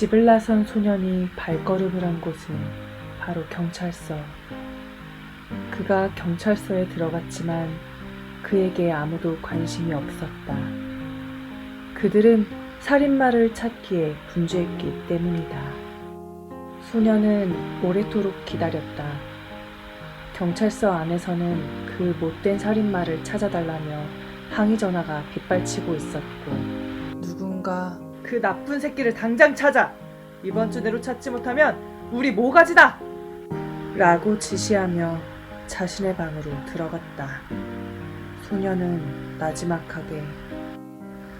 집을 나선 소년이 발걸음을 한 곳은 바로 경찰서. 그가 경찰서에 들어갔지만 그에게 아무도 관심이 없었다. 그들은 살인마를 찾기에 분주했기 때문이다. 소년은 오래도록 기다렸다. 경찰서 안에서는 그 못된 살인마를 찾아달라며 항의 전화가 빗발치고 있었고 누군가 그 나쁜 새끼를 당장 찾아 이번 주 내로 찾지 못하면 우리 모가지다 라고 지시하며 자신의 방으로 들어갔다 소녀는 나지막하게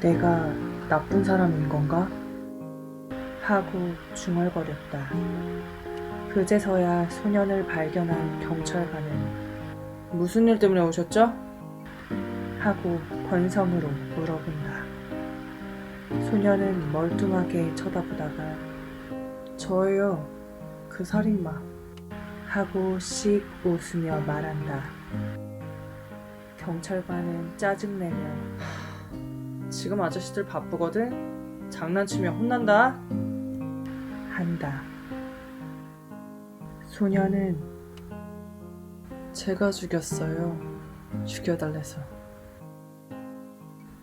내가 나쁜 사람인 건가? 하고 중얼거렸다 그제서야 소년을 발견한 경찰관은 무슨 일 때문에 오셨죠? 하고 권성으로 물어본다. 소년은 멀뚱하게 쳐다보다가 저예요. 그 살인마. 하고 씩 웃으며 말한다. 경찰관은 짜증내며 지금 아저씨들 바쁘거든? 장난치면 혼난다. 한다. 소년은 제가 죽였어요. 죽여달래서.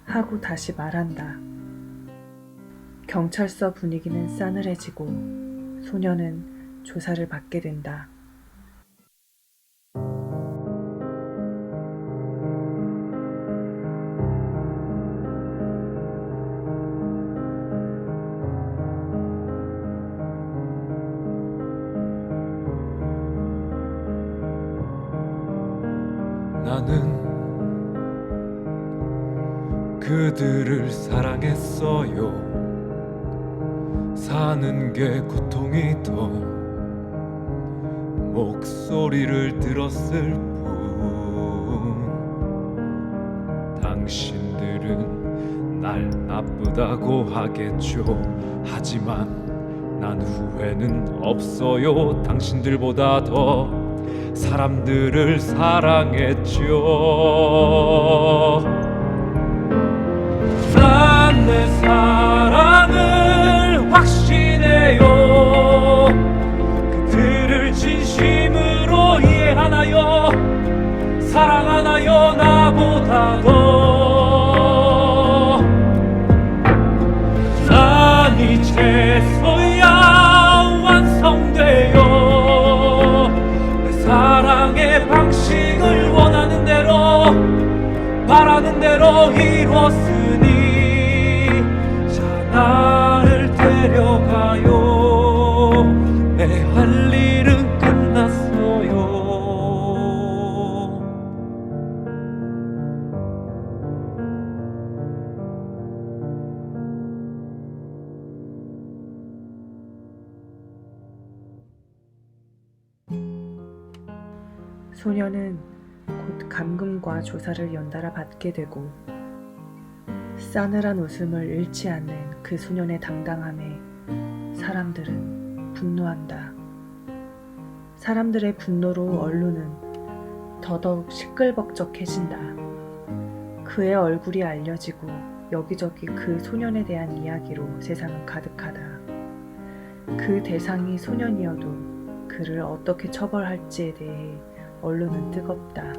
하고 다시 말한다. 경찰서 분위기는 싸늘해지고 소년은 조사를 받게 된다. 나는 그들을 사랑했어요. 사는 게 고통이 더 목소리를 들었을 뿐 당신들은 날 나쁘다고 하겠죠. 하지만 난 후회는 없어요. 당신들보다 더 사람들을 사랑했죠. 소년은 곧 감금과 조사를 연달아 받게 되고 싸늘한 웃음을 잃지 않는 그 소년의 당당함에 사람들은 분노한다. 사람들의 분노로 언론은 더더욱 시끌벅적해진다. 그의 얼굴이 알려지고 여기저기 그 소년에 대한 이야기로 세상은 가득하다. 그 대상이 소년이어도 그를 어떻게 처벌할지에 대해 언론은 뜨겁다.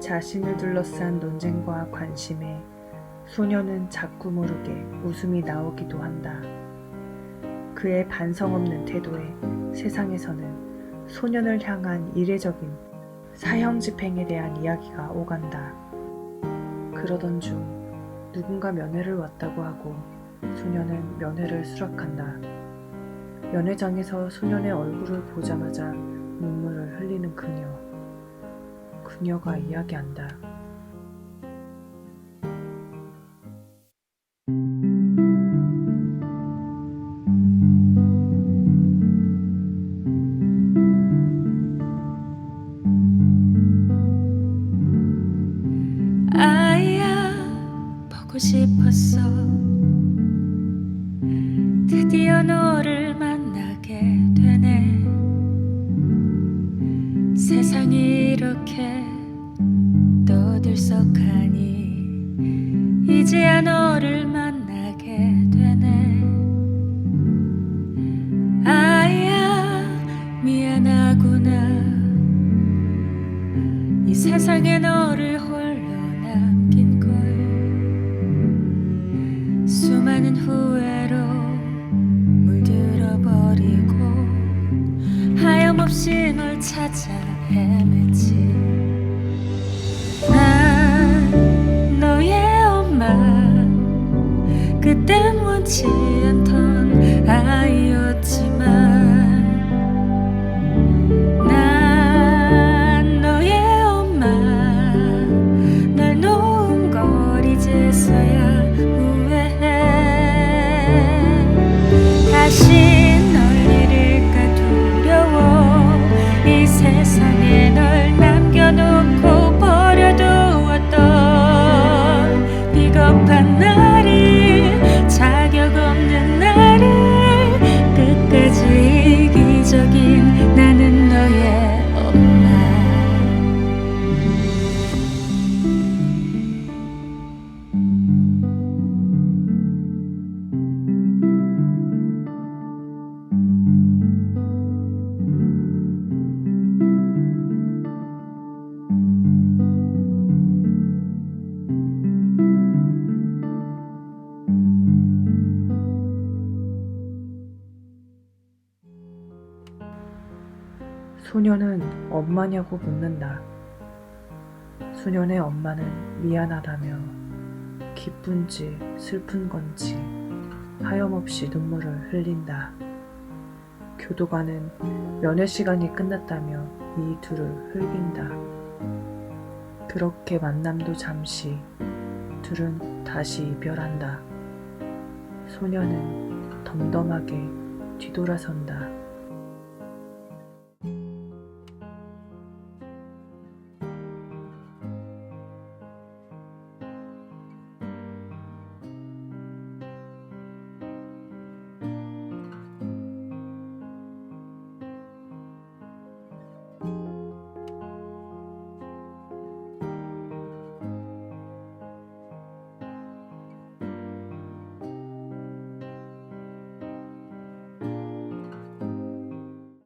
자신을 둘러싼 논쟁과 관심에 소녀는 자꾸 모르게 웃음이 나오기도 한다. 그의 반성 없는 태도에 세상에서는 소년을 향한 이례적인 사형 집행에 대한 이야기가 오간다. 그러던 중 누군가 면회를 왔다고 하고 소녀는 면회를 수락한다. 면회장에서 소년의 얼굴을 보자마자 눈물을 흘리는 그녀. 그녀가 이야기한다. 아야 보고 싶었어 드디어 너를 만나게 되네 세상이 이렇게 떠들썩하니 이제야 너를 만나게 되네. 아야 미안하구나. 이 세상에 너를 홀로 남긴 걸. 수많은 후회로 물들어 버리고 하염없이 널 찾아 헤맸지 소녀는 엄마냐고 묻는다. 소년의 엄마는 미안하다며 기쁜지 슬픈 건지 하염없이 눈물을 흘린다. 교도관은 면회 시간이 끝났다며 이 둘을 흘긴다. 그렇게 만남도 잠시 둘은 다시 이별한다. 소녀는 덤덤하게 뒤돌아선다.